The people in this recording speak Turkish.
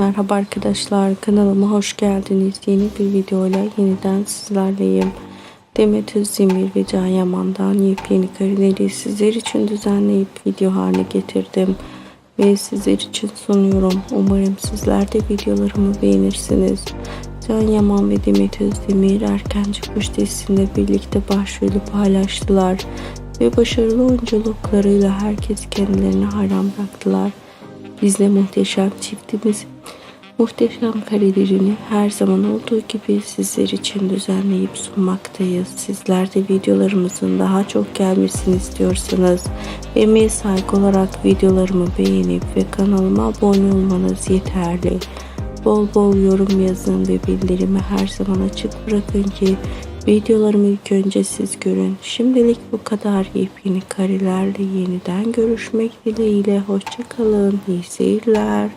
Merhaba arkadaşlar kanalıma hoş geldiniz. Yeni bir videoyla yeniden sizlerleyim. Demet Özdemir ve Can Yaman'dan yepyeni kareleri sizler için düzenleyip video haline getirdim. Ve sizler için sunuyorum. Umarım sizler de videolarımı beğenirsiniz. Can Yaman ve Demet Özdemir Erkenci Kuş dizisinde birlikte başrolü paylaştılar. Ve başarılı oyunculuklarıyla herkes kendilerini hayran bıraktılar. Biz de muhteşem çiftimiz muhteşem karelerini her zaman olduğu gibi sizler için düzenleyip sunmaktayız. Sizler de videolarımızın daha çok gelmesini istiyorsanız emeğe saygı olarak videolarımı beğenip ve kanalıma abone olmanız yeterli. Bol bol yorum yazın ve bildirimi her zaman açık bırakın ki videolarımı ilk önce siz görün. Şimdilik bu kadar yepyeni karelerle yeniden görüşmek dileğiyle. Hoşçakalın. İyi seyirler.